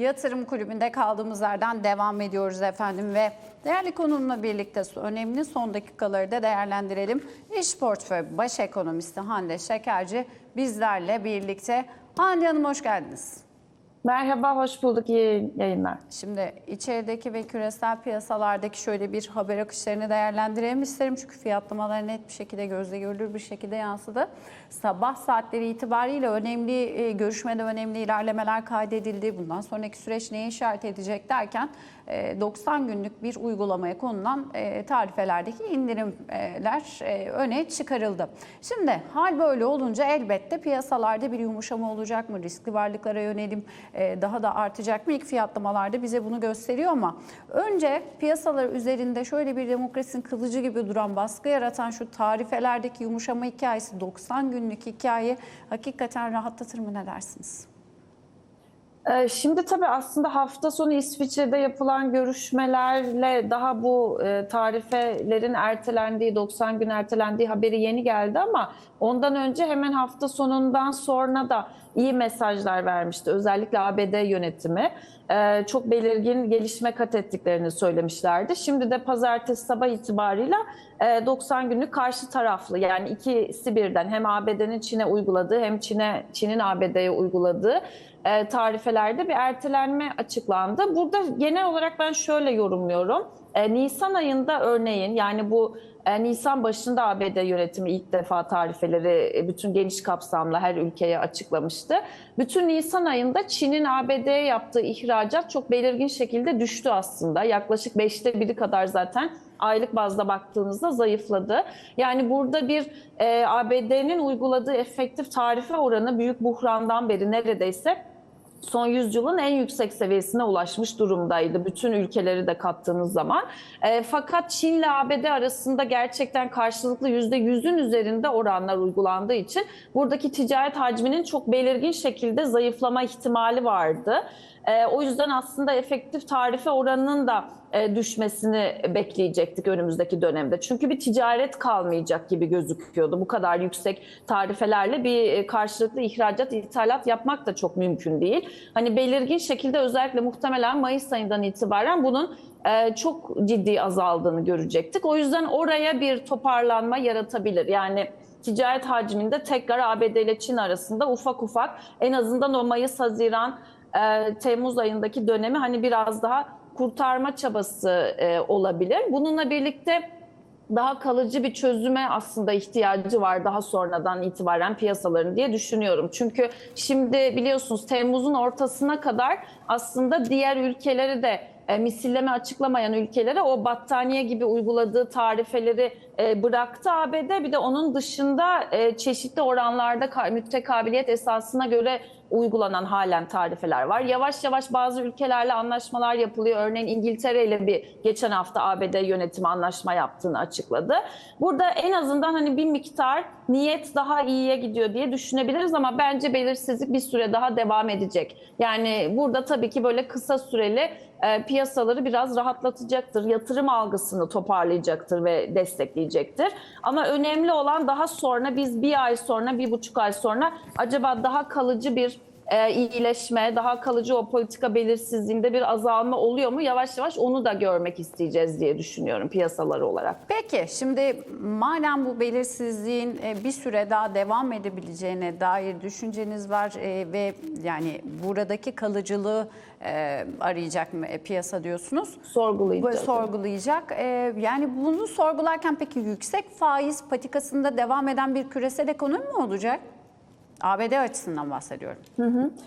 Yatırım Kulübü'nde kaldığımız yerden devam ediyoruz efendim ve değerli konumla birlikte önemli son dakikaları da değerlendirelim. İş portföy baş ekonomisti Hande Şekerci bizlerle birlikte. Hande Hanım hoş geldiniz. Merhaba, hoş bulduk. İyi yayınlar. Şimdi içerideki ve küresel piyasalardaki şöyle bir haber akışlarını değerlendirelim isterim. Çünkü fiyatlamalar net bir şekilde gözle görülür bir şekilde yansıdı. Sabah saatleri itibariyle önemli e, görüşmede önemli ilerlemeler kaydedildi. Bundan sonraki süreç neye işaret edecek derken 90 günlük bir uygulamaya konulan e, tarifelerdeki indirimler e, öne çıkarıldı. Şimdi hal böyle olunca elbette piyasalarda bir yumuşama olacak mı? Riskli varlıklara yönelim e, daha da artacak mı? İlk fiyatlamalarda bize bunu gösteriyor ama önce piyasalar üzerinde şöyle bir demokrasinin kılıcı gibi duran baskı yaratan şu tarifelerdeki yumuşama hikayesi 90 günlük hikaye hakikaten rahatlatır mı ne dersiniz? Ee, Şimdi tabii aslında hafta sonu İsviçre'de yapılan görüşmelerle daha bu e, tarifelerin ertelendiği, 90 gün ertelendiği haberi yeni geldi ama ondan önce hemen hafta sonundan sonra da iyi mesajlar vermişti. Özellikle ABD yönetimi Ee, çok belirgin gelişme kat ettiklerini söylemişlerdi. Şimdi de pazartesi sabah itibarıyla e, 90 günlük karşı taraflı yani ikisi birden hem ABD'nin Çin'e uyguladığı hem Çin'e Çin'in ABD'ye uyguladığı e, tarifelerde bir ertelenme açıklandı. Burada genel olarak ben şöyle yorumluyorum. E, Nisan ayında örneğin yani bu e, Nisan başında ABD yönetimi ilk defa tarifeleri e, bütün geniş kapsamlı her ülkeye açıklamıştı. Bütün Nisan ayında Çin'in ABD'ye yaptığı ihracat çok belirgin şekilde düştü aslında. Yaklaşık beşte biri kadar zaten aylık bazda baktığınızda zayıfladı. Yani burada bir e, ABD'nin uyguladığı efektif tarife oranı büyük buhrandan beri neredeyse son yüzyılın en yüksek seviyesine ulaşmış durumdaydı. Bütün ülkeleri de kattığınız zaman. E, fakat Çin ile ABD arasında gerçekten karşılıklı %100'ün üzerinde oranlar uygulandığı için buradaki ticaret hacminin çok belirgin şekilde zayıflama ihtimali vardı. E, o yüzden aslında efektif tarife oranının da düşmesini bekleyecektik önümüzdeki dönemde. Çünkü bir ticaret kalmayacak gibi gözüküyordu. Bu kadar yüksek tarifelerle bir e, karşılıklı ihracat, ithalat yapmak da çok mümkün değil. Hani belirgin şekilde özellikle muhtemelen Mayıs ayından itibaren bunun e, çok ciddi azaldığını görecektik. O yüzden oraya bir toparlanma yaratabilir. Yani ticaret hacminde tekrar ABD ile Çin arasında ufak ufak en azından o Mayıs-Haziran e, Temmuz ayındaki dönemi hani biraz daha kurtarma çabası e, olabilir. Bununla birlikte daha kalıcı bir çözüme aslında ihtiyacı var daha sonradan itibaren piyasaların diye düşünüyorum. Çünkü şimdi biliyorsunuz Temmuz'un ortasına kadar aslında diğer ülkeleri de e, misilleme açıklamayan ülkelere o battaniye gibi uyguladığı tarifeleri e, bıraktı ABD. Bir de onun dışında e, çeşitli oranlarda ka- müttekabiliyet esasına göre uygulanan halen tarifeler var. Yavaş yavaş bazı ülkelerle anlaşmalar yapılıyor. Örneğin İngiltere ile bir geçen hafta ABD yönetimi anlaşma yaptığını açıkladı. Burada en azından hani bir miktar niyet daha iyiye gidiyor diye düşünebiliriz ama bence belirsizlik bir süre daha devam edecek. Yani burada tabii ki böyle kısa süreli e, piyasaları biraz rahatlatacaktır. Yatırım algısını toparlayacaktır ve destekleyecektir. Ama önemli olan daha sonra biz bir ay sonra, bir buçuk ay sonra acaba daha kalıcı bir e, iyileşme, daha kalıcı o politika belirsizliğinde bir azalma oluyor mu? Yavaş yavaş onu da görmek isteyeceğiz diye düşünüyorum piyasalar olarak. Peki şimdi madem bu belirsizliğin e, bir süre daha devam edebileceğine dair düşünceniz var e, ve yani buradaki kalıcılığı e, arayacak mı e, piyasa diyorsunuz? Sorgulayacağız. Bu sorgulayacak. E, yani bunu sorgularken peki yüksek faiz patikasında devam eden bir küresel ekonomi mi olacak? ABD açısından bahsediyorum.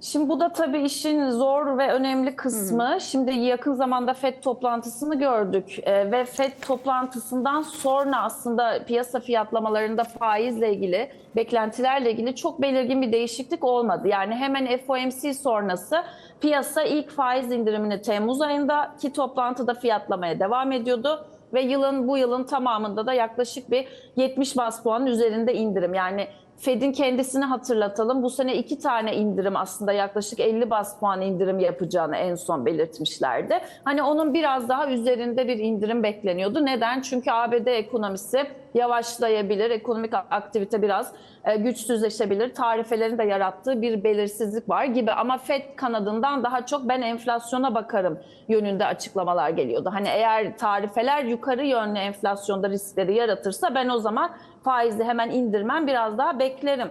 Şimdi bu da tabii işin zor ve önemli kısmı. Şimdi yakın zamanda FED toplantısını gördük Ee, ve FED toplantısından sonra aslında piyasa fiyatlamalarında faizle ilgili, beklentilerle ilgili çok belirgin bir değişiklik olmadı. Yani hemen FOMC sonrası piyasa ilk faiz indirimini Temmuz ayındaki toplantıda fiyatlamaya devam ediyordu ve yılın bu yılın tamamında da yaklaşık bir 70 bas puanın üzerinde indirim. Yani Fed'in kendisini hatırlatalım. Bu sene iki tane indirim aslında yaklaşık 50 bas puan indirim yapacağını en son belirtmişlerdi. Hani onun biraz daha üzerinde bir indirim bekleniyordu. Neden? Çünkü ABD ekonomisi yavaşlayabilir, ekonomik aktivite biraz e, güçsüzleşebilir, tarifelerin de yarattığı bir belirsizlik var gibi. Ama FED kanadından daha çok ben enflasyona bakarım yönünde açıklamalar geliyordu. Hani eğer tarifeler yukarı yönlü enflasyonda riskleri yaratırsa ben o zaman faizi hemen indirmem biraz daha beklerim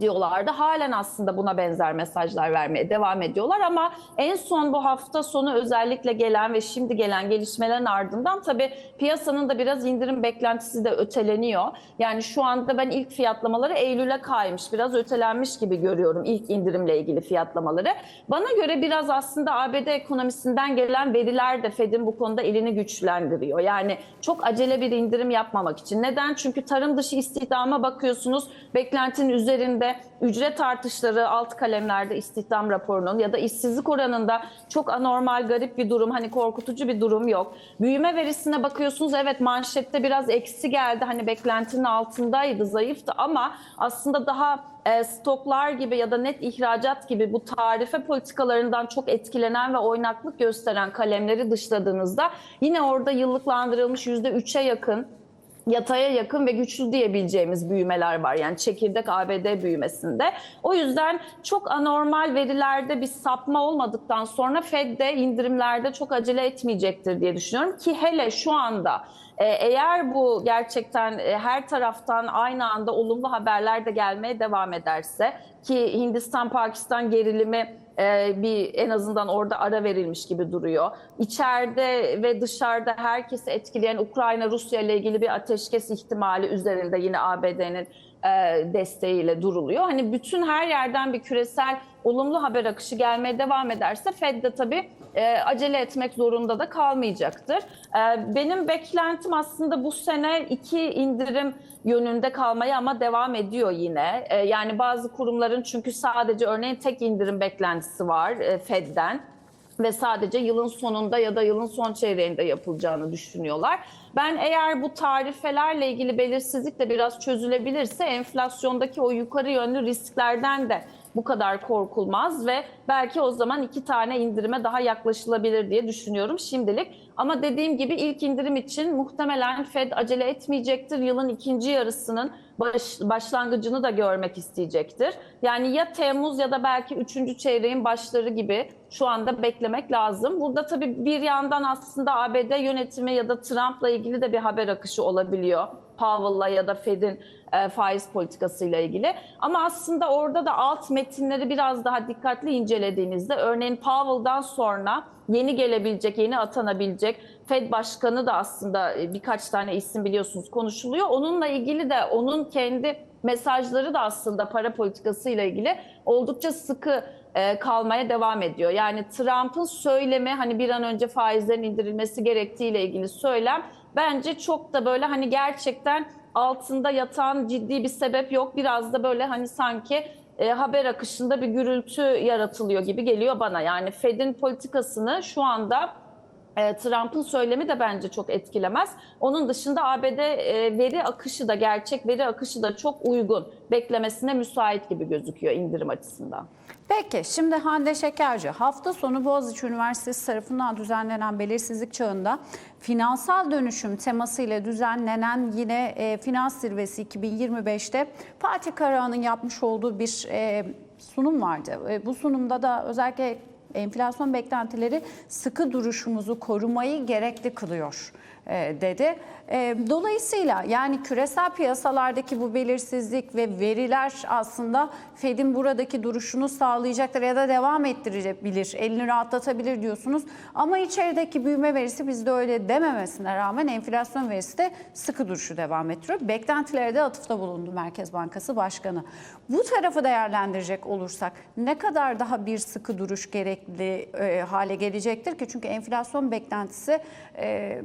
diyorlardı. Halen aslında buna benzer mesajlar vermeye devam ediyorlar ama en son bu hafta sonu özellikle gelen ve şimdi gelen gelişmelerin ardından tabii piyasanın da biraz indirim beklentisi de öteleniyor. Yani şu anda ben ilk fiyatlamaları Eylül'e kaymış, biraz ötelenmiş gibi görüyorum ilk indirimle ilgili fiyatlamaları. Bana göre biraz aslında ABD ekonomisinden gelen veriler de Fed'in bu konuda elini güçlendiriyor. Yani çok acele bir indirim yapmamak için. Neden? Çünkü tarım dışı istihdama bakıyorsunuz beklentinin üzerinde ücret artışları alt kalemlerde istihdam raporunun ya da işsizlik oranında çok anormal garip bir durum hani korkutucu bir durum yok. Büyüme verisine bakıyorsunuz evet manşette biraz eksi geldi hani beklentinin altındaydı zayıftı ama aslında daha e, stoklar gibi ya da net ihracat gibi bu tarife politikalarından çok etkilenen ve oynaklık gösteren kalemleri dışladığınızda yine orada yıllıklandırılmış %3'e yakın yataya yakın ve güçlü diyebileceğimiz büyümeler var. Yani çekirdek ABD büyümesinde. O yüzden çok anormal verilerde bir sapma olmadıktan sonra Fed de indirimlerde çok acele etmeyecektir diye düşünüyorum ki hele şu anda e, eğer bu gerçekten e, her taraftan aynı anda olumlu haberler de gelmeye devam ederse ki Hindistan-Pakistan gerilimi e, bir en azından orada ara verilmiş gibi duruyor. İçeride ve dışarıda herkesi etkileyen Ukrayna-Rusya ile ilgili bir ateşkes ihtimali üzerinde yine ABD'nin desteğiyle duruluyor. Hani bütün her yerden bir küresel olumlu haber akışı gelmeye devam ederse Fed de tabii e, acele etmek zorunda da kalmayacaktır. E, benim beklentim aslında bu sene iki indirim yönünde kalmaya ama devam ediyor yine. E, yani bazı kurumların çünkü sadece örneğin tek indirim beklentisi var e, Fed'den ve sadece yılın sonunda ya da yılın son çeyreğinde yapılacağını düşünüyorlar. Ben eğer bu tarifelerle ilgili belirsizlik de biraz çözülebilirse enflasyondaki o yukarı yönlü risklerden de bu kadar korkulmaz ve belki o zaman iki tane indirime daha yaklaşılabilir diye düşünüyorum şimdilik. Ama dediğim gibi ilk indirim için muhtemelen Fed acele etmeyecektir. Yılın ikinci yarısının baş, başlangıcını da görmek isteyecektir. Yani ya Temmuz ya da belki üçüncü çeyreğin başları gibi şu anda beklemek lazım. Burada tabii bir yandan aslında ABD yönetimi ya da Trump'la ilgili de bir haber akışı olabiliyor. Powell'la ya da Fed'in e, faiz politikasıyla ilgili. Ama aslında orada da alt metinleri biraz daha dikkatli incelediğinizde örneğin Powell'dan sonra yeni gelebilecek, yeni atanabilecek Fed Başkanı da aslında e, birkaç tane isim biliyorsunuz konuşuluyor. Onunla ilgili de onun kendi mesajları da aslında para politikasıyla ilgili oldukça sıkı e, kalmaya devam ediyor. Yani Trump'ın söylemi hani bir an önce faizlerin indirilmesi gerektiğiyle ilgili söylem bence çok da böyle hani gerçekten altında yatan ciddi bir sebep yok. Biraz da böyle hani sanki e, haber akışında bir gürültü yaratılıyor gibi geliyor bana. Yani Fed'in politikasını şu anda Trump'ın söylemi de bence çok etkilemez. Onun dışında ABD e, veri akışı da gerçek veri akışı da çok uygun beklemesine müsait gibi gözüküyor indirim açısından. Peki şimdi Hande Şekerci hafta sonu Boğaziçi Üniversitesi tarafından düzenlenen belirsizlik çağında finansal dönüşüm temasıyla düzenlenen yine e, finans zirvesi 2025'te Fatih Karahan'ın yapmış olduğu bir e, sunum vardı. E, bu sunumda da özellikle enflasyon beklentileri sıkı duruşumuzu korumayı gerekli kılıyor dedi. E, Dolayısıyla yani küresel piyasalardaki bu belirsizlik ve veriler aslında Fed'in buradaki duruşunu sağlayacaktır ya da devam ettirebilir, elini rahatlatabilir diyorsunuz. Ama içerideki büyüme verisi bizde öyle dememesine rağmen enflasyon verisi de sıkı duruşu devam ettiriyor. Beklentilere de atıfta bulundu Merkez Bankası Başkanı. Bu tarafı değerlendirecek olursak ne kadar daha bir sıkı duruş gerekli e, hale gelecektir ki? Çünkü enflasyon beklentisi e,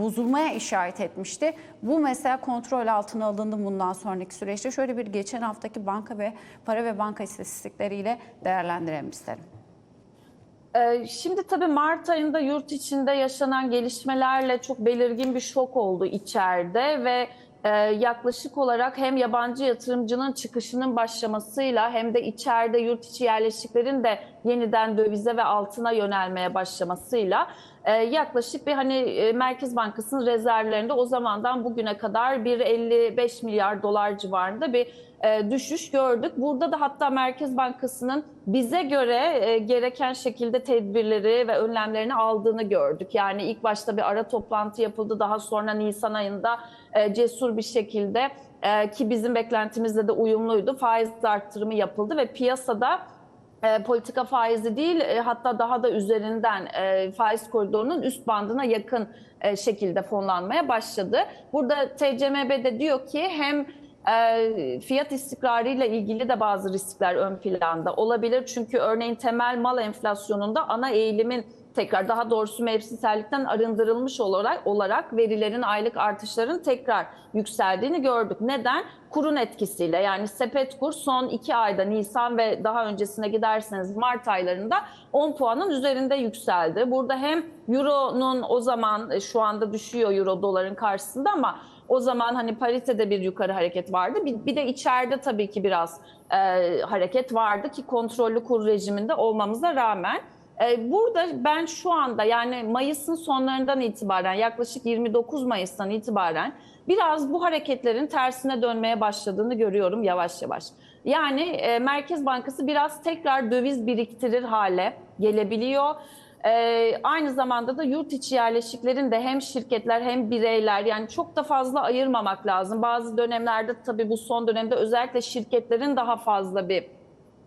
bozulmaya işaret etmişti. Bu mesela kontrol altına alındı bundan sonraki süreçte. Şöyle bir geçen haftaki banka ve para ve banka istatistikleriyle değerlendirelim isterim. Ee, Şimdi tabii Mart ayında yurt içinde yaşanan gelişmelerle çok belirgin bir şok oldu içeride ve yaklaşık olarak hem yabancı yatırımcının çıkışının başlamasıyla hem de içeride yurt içi yerleşiklerin de yeniden dövize ve altına yönelmeye başlamasıyla e, yaklaşık bir hani e, Merkez Bankası'nın rezervlerinde o zamandan bugüne kadar bir 55 milyar dolar civarında bir e, düşüş gördük. Burada da hatta Merkez Bankası'nın bize göre gereken şekilde tedbirleri ve önlemlerini aldığını gördük. Yani ilk başta bir ara toplantı yapıldı. Daha sonra Nisan ayında e, cesur bir şekilde e, ki bizim beklentimizle de uyumluydu. Faiz arttırımı yapıldı ve piyasada e, politika faizi değil e, hatta daha da üzerinden faiz koridorunun üst bandına yakın şekilde fonlanmaya başladı. Burada TCMB de diyor ki hem e, fiyat istikrarıyla ilgili de bazı riskler ön planda olabilir. Çünkü örneğin temel mal enflasyonunda ana eğilimin tekrar daha doğrusu mevsimsellikten arındırılmış olarak olarak verilerin aylık artışların tekrar yükseldiğini gördük. Neden? Kurun etkisiyle yani sepet kur son iki ayda Nisan ve daha öncesine giderseniz Mart aylarında 10 puanın üzerinde yükseldi. Burada hem Euro'nun o zaman e, şu anda düşüyor Euro doların karşısında ama o zaman hani paritede bir yukarı hareket vardı. Bir, bir de içeride tabii ki biraz e, hareket vardı ki kontrollü kur rejiminde olmamıza rağmen. E, burada ben şu anda yani Mayıs'ın sonlarından itibaren yaklaşık 29 Mayıs'tan itibaren biraz bu hareketlerin tersine dönmeye başladığını görüyorum yavaş yavaş. Yani e, Merkez Bankası biraz tekrar döviz biriktirir hale gelebiliyor. Ee, aynı zamanda da yurt içi yerleşiklerin de hem şirketler hem bireyler yani çok da fazla ayırmamak lazım. Bazı dönemlerde tabii bu son dönemde özellikle şirketlerin daha fazla bir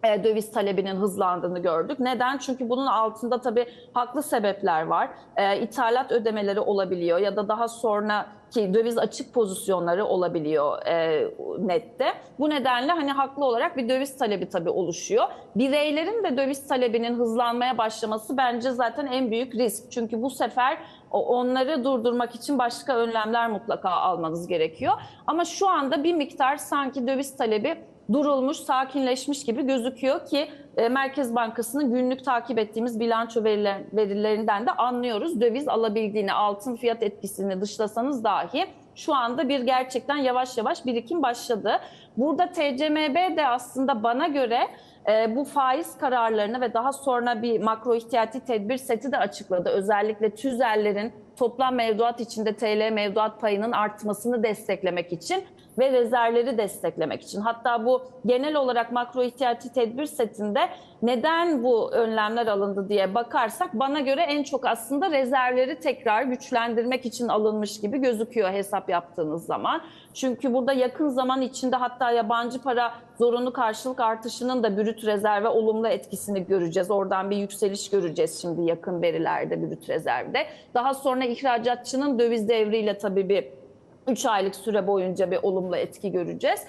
döviz talebinin hızlandığını gördük. Neden? Çünkü bunun altında tabii haklı sebepler var. E, ithalat ödemeleri olabiliyor ya da daha sonraki döviz açık pozisyonları olabiliyor e, nette. Bu nedenle hani haklı olarak bir döviz talebi tabii oluşuyor. Bireylerin de döviz talebinin hızlanmaya başlaması bence zaten en büyük risk. Çünkü bu sefer onları durdurmak için başka önlemler mutlaka almanız gerekiyor. Ama şu anda bir miktar sanki döviz talebi durulmuş, sakinleşmiş gibi gözüküyor ki e, Merkez Bankası'nın günlük takip ettiğimiz bilanço veriler, verilerinden de anlıyoruz. Döviz alabildiğini, altın fiyat etkisini dışlasanız dahi şu anda bir gerçekten yavaş yavaş birikim başladı. Burada TCMB de aslında bana göre e, bu faiz kararlarını ve daha sonra bir makro ihtiyati tedbir seti de açıkladı. Özellikle tüzellerin toplam mevduat içinde TL mevduat payının artmasını desteklemek için ve rezervleri desteklemek için. Hatta bu genel olarak makro ihtiyati tedbir setinde neden bu önlemler alındı diye bakarsak bana göre en çok aslında rezervleri tekrar güçlendirmek için alınmış gibi gözüküyor hesap yaptığınız zaman. Çünkü burada yakın zaman içinde hatta yabancı para zorunlu karşılık artışının da brüt rezerve olumlu etkisini göreceğiz. Oradan bir yükseliş göreceğiz şimdi yakın verilerde brüt rezervde. Daha sonra ihracatçının döviz devriyle tabii bir 3 aylık süre boyunca bir olumlu etki göreceğiz.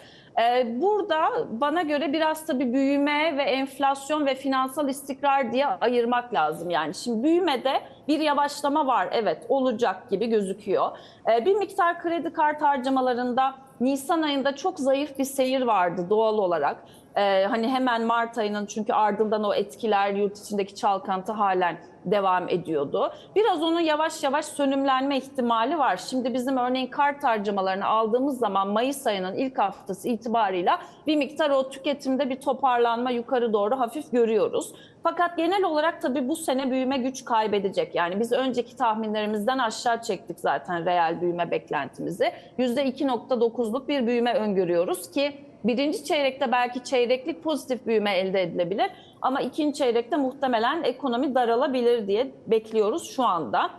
Ee, Burada bana göre biraz tabii büyüme ve enflasyon ve finansal istikrar diye ayırmak lazım. Yani şimdi büyümede bir yavaşlama var evet olacak gibi gözüküyor. Ee, Bir miktar kredi kart harcamalarında Nisan ayında çok zayıf bir seyir vardı doğal olarak. Ee, hani hemen Mart ayının çünkü ardından o etkiler yurt içindeki çalkantı halen devam ediyordu. Biraz onun yavaş yavaş sönümlenme ihtimali var. Şimdi bizim örneğin kart harcamalarını aldığımız zaman Mayıs ayının ilk haftası itibarıyla bir miktar o tüketimde bir toparlanma yukarı doğru hafif görüyoruz. Fakat genel olarak tabii bu sene büyüme güç kaybedecek. Yani biz önceki tahminlerimizden aşağı çektik zaten reel büyüme beklentimizi. %2.9'luk bir büyüme öngörüyoruz ki birinci çeyrekte belki çeyreklik pozitif büyüme elde edilebilir. Ama ikinci çeyrekte muhtemelen ekonomi daralabilir diye bekliyoruz şu anda.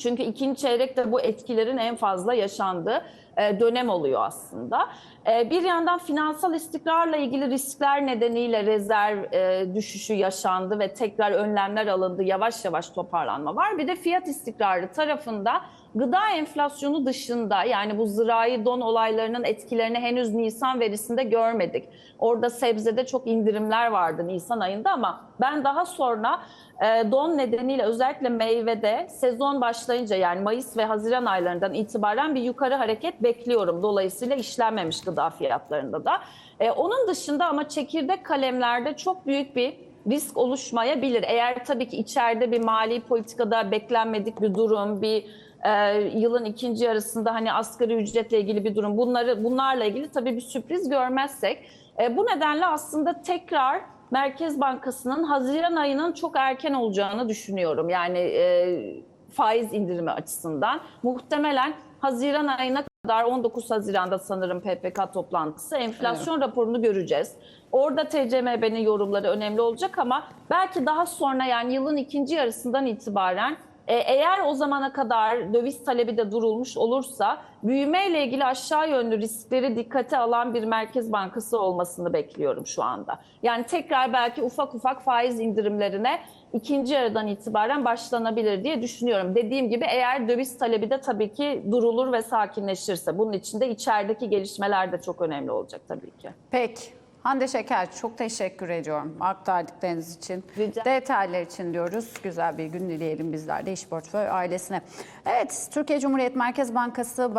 Çünkü ikinci çeyrekte bu etkilerin en fazla yaşandığı e, dönem oluyor aslında. E, Bir yandan finansal istikrarla ilgili riskler nedeniyle rezerv e, düşüşü yaşandı ve tekrar önlemler alındı. Yavaş yavaş toparlanma var. Bir de fiyat istikrarı tarafında gıda enflasyonu dışında yani bu zirai don olaylarının etkilerini henüz Nisan verisinde görmedik. Orada sebzede çok indirimler vardı Nisan ayında ama ben daha sonra e, don nedeniyle özellikle meyvede sezon başlayınca yani Mayıs ve Haziran aylarından itibaren bir yukarı hareket bekliyorum. Dolayısıyla işlenmemiş gıda fiyatlarında da. E, onun dışında ama çekirdek kalemlerde çok büyük bir risk oluşmayabilir. Eğer tabii ki içeride bir mali politikada beklenmedik bir durum, bir e, yılın ikinci yarısında hani asgari ücretle ilgili bir durum bunları bunlarla ilgili tabii bir sürpriz görmezsek e, bu nedenle aslında tekrar Merkez Bankası'nın Haziran ayının çok erken olacağını düşünüyorum. Yani e, faiz indirimi açısından muhtemelen Haziran ayına kadar 19 Haziran'da sanırım PPK toplantısı enflasyon raporunu göreceğiz. Orada TCMB'nin yorumları önemli olacak ama belki daha sonra yani yılın ikinci yarısından itibaren e, eğer o zamana kadar döviz talebi de durulmuş olursa büyümeyle ilgili aşağı yönlü riskleri dikkate alan bir merkez bankası olmasını bekliyorum şu anda. Yani tekrar belki ufak ufak faiz indirimlerine ikinci yarıdan itibaren başlanabilir diye düşünüyorum. Dediğim gibi eğer döviz talebi de tabii ki durulur ve sakinleşirse bunun için de içerideki gelişmeler de çok önemli olacak tabii ki. Peki. Hande Şeker çok teşekkür ediyorum aktardıklarınız için. Rica- Detaylar için diyoruz. Güzel bir gün dileyelim bizler de İş Portföy ailesine. Evet, Türkiye Cumhuriyet Merkez Bankası Baş